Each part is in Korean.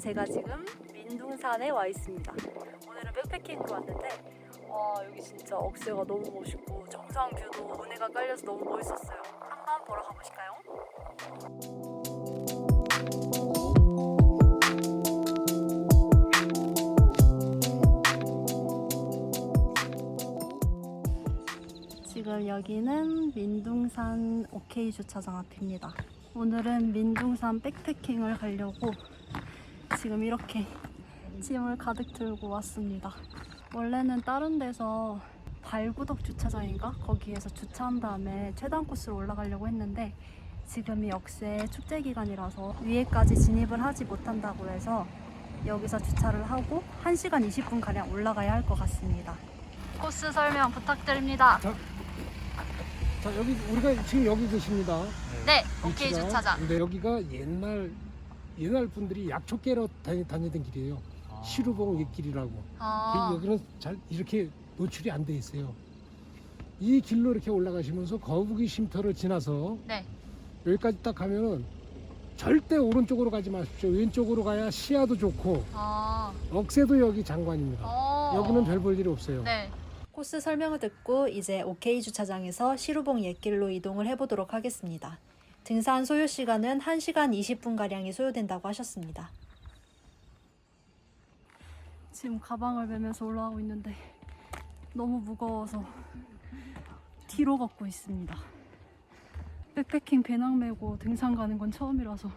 제가 지금 민둥산에 와 있습니다 오늘은 백패킹으로 왔는데 와 여기 진짜 억새가 너무 멋있고 정상 뷰도 은혜가 깔려서 너무 멋있었어요 한번 보러 가보실까요? 지금 여기는 민둥산 OK 주차장 앞입니다. 오늘은 민둥산 백패킹을 가려고 지금 이렇게 짐을 가득 들고 왔습니다. 원래는 다른 데서 발구덕 주차장인가? 거기에서 주차한 다음에 최단 코스로 올라가려고 했는데 지금이 역세 축제 기간이라서 위에까지 진입을 하지 못한다고 해서 여기서 주차를 하고 1시간 20분 가량 올라가야 할 것 같습니다. 코스 설명 부탁드립니다. 자 여기 우리가 지금 여기 계십니다. 네, 위치가. 주차장. 근데 여기가 옛날 옛날 분들이 약초 깨러 다니, 다니던 길이에요. 시루봉 옛길이라고. 아, 여기는 잘 이렇게 노출이 안 돼 있어요. 이 길로 이렇게 올라가시면서 거북이 쉼터를 지나서 네. 여기까지 딱 가면은 절대 오른쪽으로 가지 마십시오. 왼쪽으로 가야 시야도 좋고 아, 억새도 여기 장관입니다. 어. 여기는 별 볼 일이 없어요. 네. 코스 설명을 듣고 이제 OK 주차장에서 시루봉 옛길로 이동을 해보도록 하겠습니다. 등산 소요 시간은 1시간 20분 가량이 소요된다고 하셨습니다. 지금 가방을 메면서 올라가고 있는데 너무 무거워서 뒤로 걷고 있습니다. 백패킹 배낭 메고 등산 가는 건 처음이라서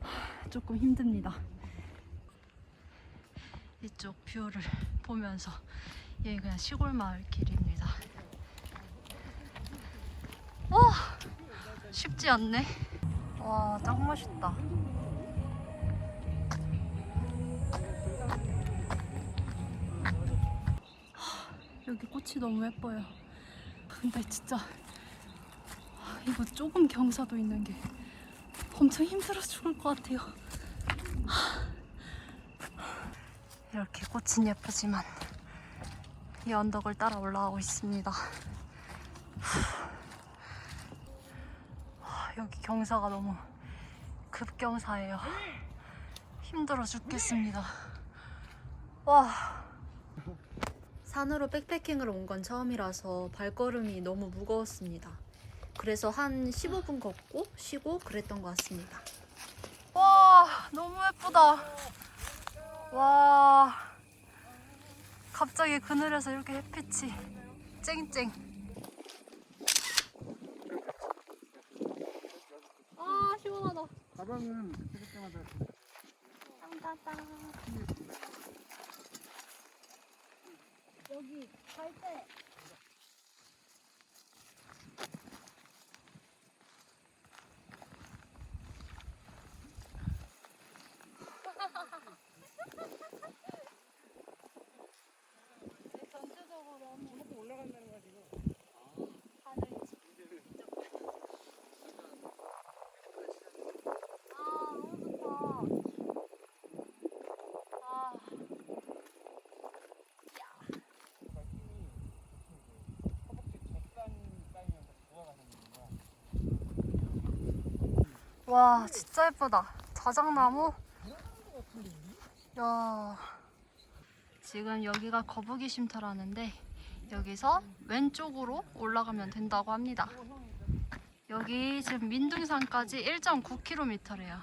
하, 조금 힘듭니다. 이쪽 뷰를 보면서 여기 그냥 시골 마을 길입니다. 와 쉽지 않네. 와짱 멋있다. 하, 여기 꽃이 너무 예뻐요. 근데 진짜 하, 이거 조금 경사도 있는 게 엄청 힘들어 죽을 것 같아요. 이렇게 꽃은 예쁘지만 이 언덕을 따라 올라가고 있습니다. 하, 여기 경사가 너무 급경사예요. 힘들어 죽겠습니다. 와. 산으로 백패킹을 온 건 처음이라서 발걸음이 너무 무거웠습니다. 그래서 한 15분 걷고 쉬고 그랬던 것 같습니다. 와, 너무 예쁘다. 와 갑자기 그늘에서 이렇게 햇빛이 쨍쨍 아 시원하다 가방은 그럴 때마다 여기 갈대 전체적으로 한번 올라간다는 거야 지금. 하늘 아 너무 좋다 아 와 진짜 예쁘다. 자작나무? 야. 지금 여기가 거북이 쉼터라는데 여기서 왼쪽으로 올라가면 된다고 합니다. 여기 지금 민둥산까지 1.9km래요.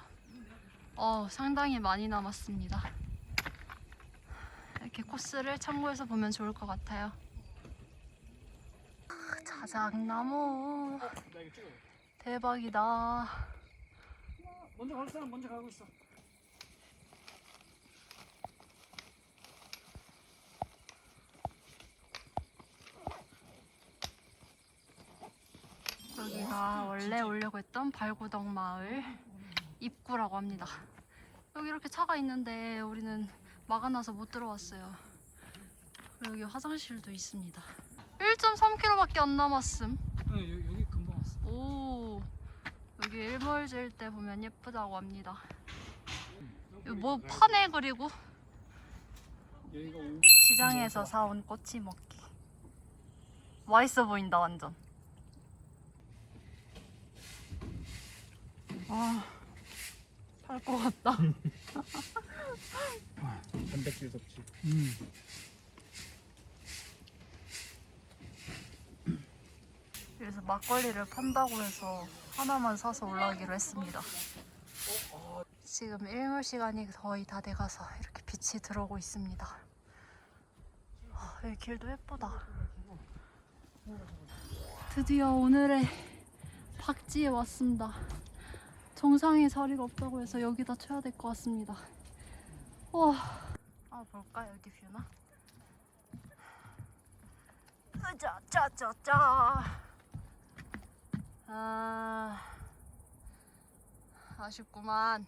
어 상당히 많이 남았습니다. 이렇게 코스를 참고해서 보면 좋을 것 같아요. 아, 자작나무. 대박이다 먼저 갈 사람 먼저 가고 있어. 여기가 원래 오려고 했던 발구덕 마을 입구라고 합니다. 여기 이렇게 차가 있는데 우리는 막아놔서 못 들어왔어요. 그리고 여기 화장실도 있습니다. 1.3km밖에 안 남았음. 네, 여기, 여기 금방 왔어. 오, 여기 일몰질 때 보면 예쁘다고 합니다. 뭐 파네 그리고. 시장에서 사온 꼬치 먹기. 맛있어 보인다 완전. 아, 할것 같다. 단백질 섭취. 음. 그래서 막걸리를 판다고 해서 하나만 사서 올라가기로 했습니다. 지금 일몰 시간이 거의 다 돼가서 이렇게 빛이 들어오고 있습니다. 아, 여기 길도 예쁘다. 드디어 오늘의 박지에 왔습니다. 정상에 자리가 없다고 해서 여기다 쳐야 될 것 같습니다. 와, 아 볼까 여기 뷰나? 으자, 짜짜짜. 아, 아쉽구만.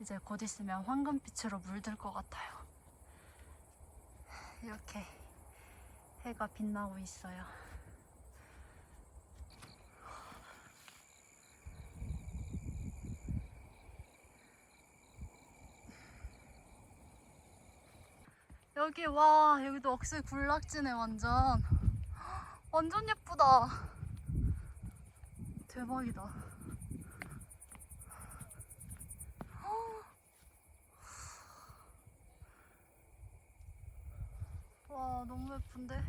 이제 곧 있으면 황금빛으로 물들 것 같아요. 이렇게 해가 빛나고 있어요. 여기 와 여기도 억새 군락지네 완전. 완전 예쁘다. 대박이다. 와 너무 예쁜데?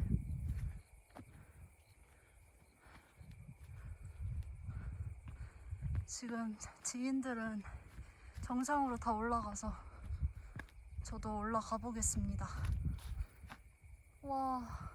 지금 지인들은 정상으로 다 올라가서 저도 올라가 보겠습니다. 와. 와.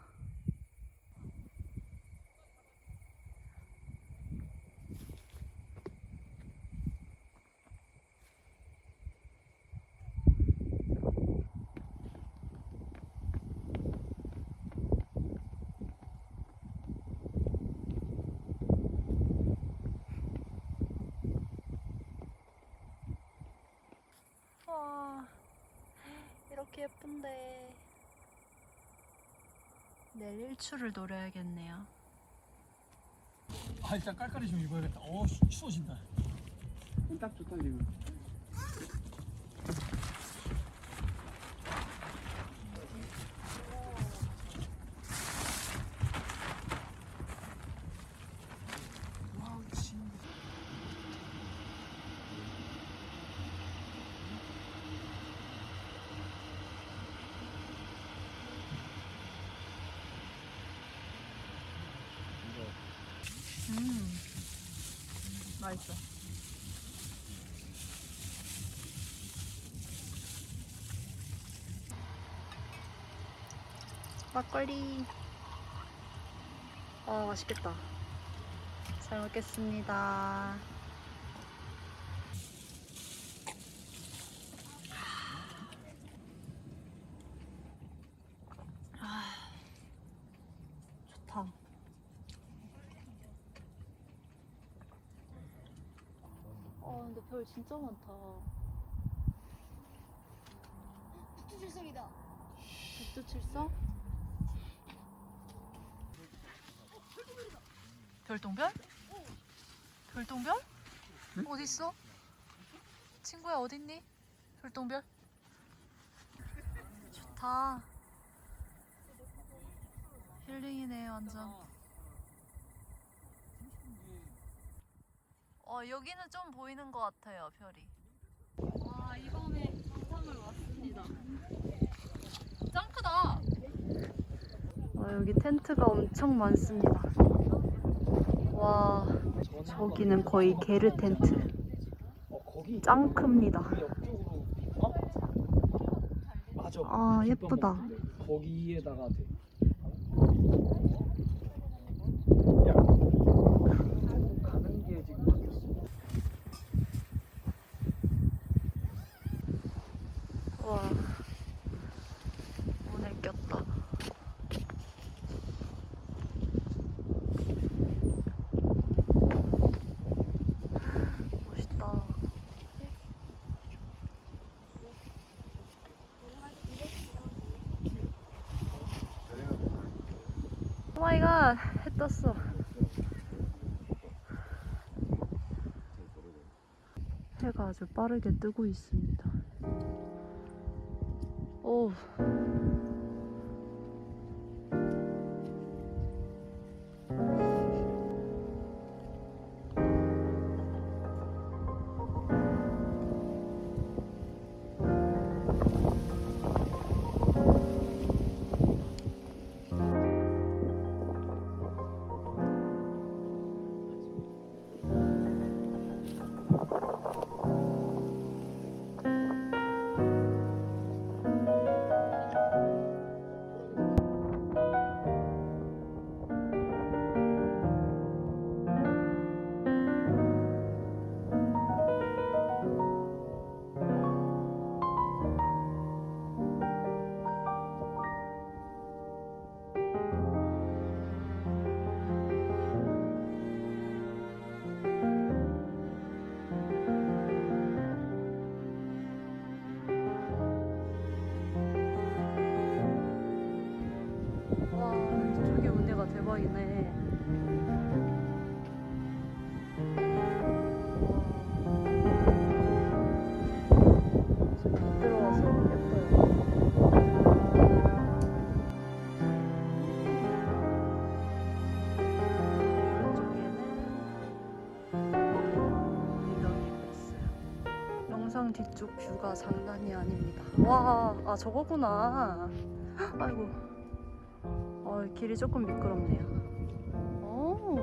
이렇게 예쁜데 내일 일출을 노려야겠네요. 아 일단 깔깔이 좀 입어야겠다. 어 추- 추워진다. 딱 좋다 지금. 와우 진. 음, 맛있어. 막걸리. 아 맛있겠다. 잘 먹겠습니다. 아, 좋다. 별 진짜 많다. 북두칠성이다. 북두칠성? 별똥별? 별똥별? 어딨어? 친구야 어딨니? 별똥별? 좋다. 힐링이네 완전. 어 여기는 좀 보이는 것 같아요 별이. 와 이번에 정상을 왔습니다. 짱 크다. 와 여기 텐트가 엄청 많습니다. 와 저기는 거의 게르 텐트. 어짱 큽니다. 어? 아 예쁘다. 거기에다가 돼. 야. 가는 게 지금 바뀌었어. 와 오늘 꼈다. 멋있다. 오 마이 갓, 해 떴어. 해가 아주 빠르게 뜨고 있습니다. 오. 뒤쪽 뷰가 장난이 아닙니다. 와, 아 저거구나. 아이고. 어, 길이 조금 미끄럽네요. 오.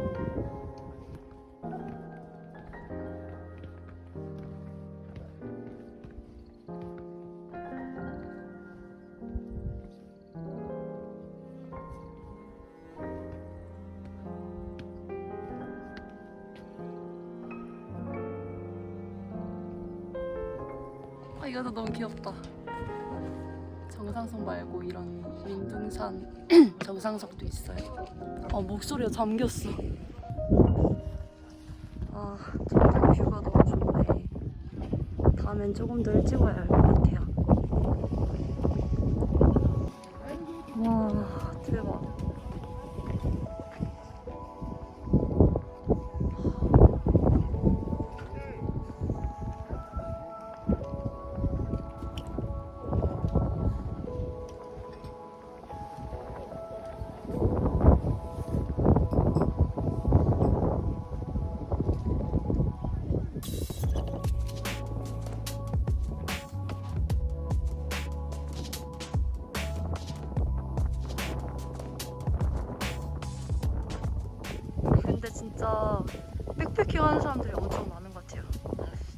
아, 이것도 너무 귀엽다. 정상석 말고 이런 민둥산 정상석도 있어요. 아 목소리가 잠겼어. 아 정상 뷰가 너무 좋네. 다음엔 조금 더 일찍 와야 할 것 같아요. 와 대박. 근데 진짜 백패킹 하는 사람들이 엄청 많은 것 같아요.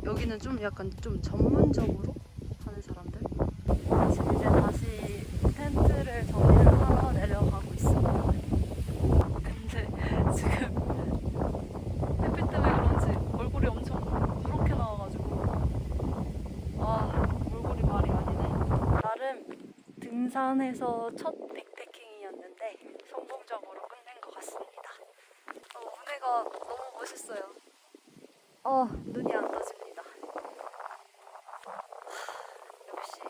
여기는 좀 약간 좀 전문적으로 하는 사람들. 지금 이제 다시 텐트를 정리를 하러 내려가고 있습니다. 근데 지금 햇빛 때문에 그런지 얼굴이 엄청 부렇게 나와가지고 아 얼굴이 말이 아니네. 나름 등산에서 첫 백패킹이었는데 성공적으로 끝낸 것 같습니다. 어, 운해가 너무 멋있어요. 어, 눈이 안 떠집니다. 하, 역시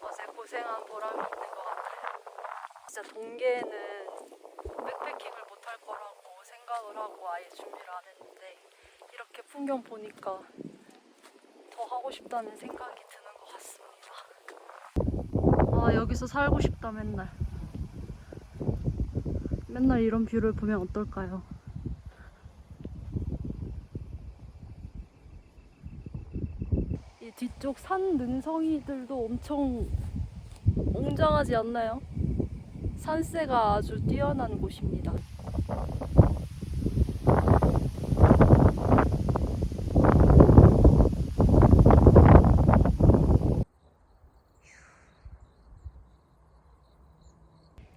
어제 고생한 보람이 있는 것 같아요. 진짜 동계에는 백패킹을 못할 거라고 생각을 하고 아예 준비를 안 했는데 이렇게 풍경 보니까 더 하고 싶다는 생각이 드는 것 같습니다. 아, 여기서 살고 싶다 맨날. 맨날 이런 뷰를 보면 어떨까요? 이 뒤쪽 산 능성이들도 엄청 웅장하지 않나요? 산세가 아주 뛰어난 곳입니다.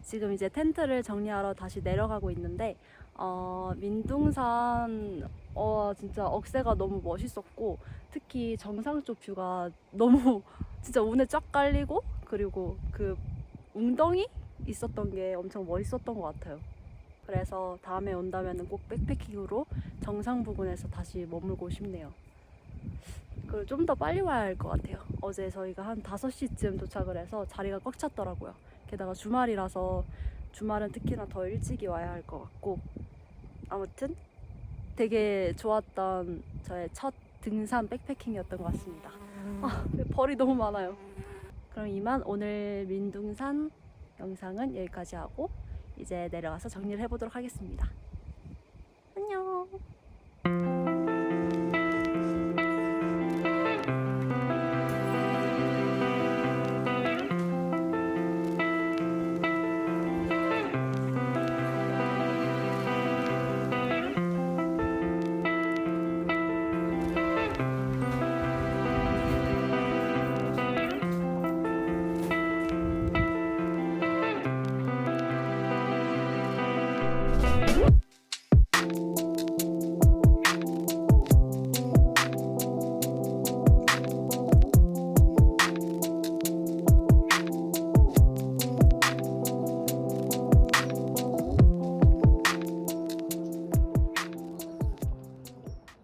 지금 이제 텐트를 정리하러 다시 내려가고 있는데 어, 민둥산 어, 진짜 억새가 너무 멋있었고 특히 정상 쪽 뷰가 너무 진짜 운에 쫙 깔리고 그리고 그 웅덩이 있었던 게 엄청 멋있었던 것 같아요. 그래서 다음에 온다면 꼭 백패킹으로 정상 부근에서 다시 머물고 싶네요. 그리고 좀더 빨리 와야 할 것 같아요. 어제 저희가 한 5시쯤 도착을 해서 자리가 꽉 찼더라고요. 게다가 주말이라서 주말은 특히나 더 일찍이 와야 할 것 같고 아무튼 되게 좋았던 저의 첫 등산 백패킹이었던 것 같습니다. 아, 벌이 너무 많아요. 그럼 이만 오늘 민둥산 영상은 여기까지 하고 이제 내려가서 정리를 해보도록 하겠습니다. 안녕.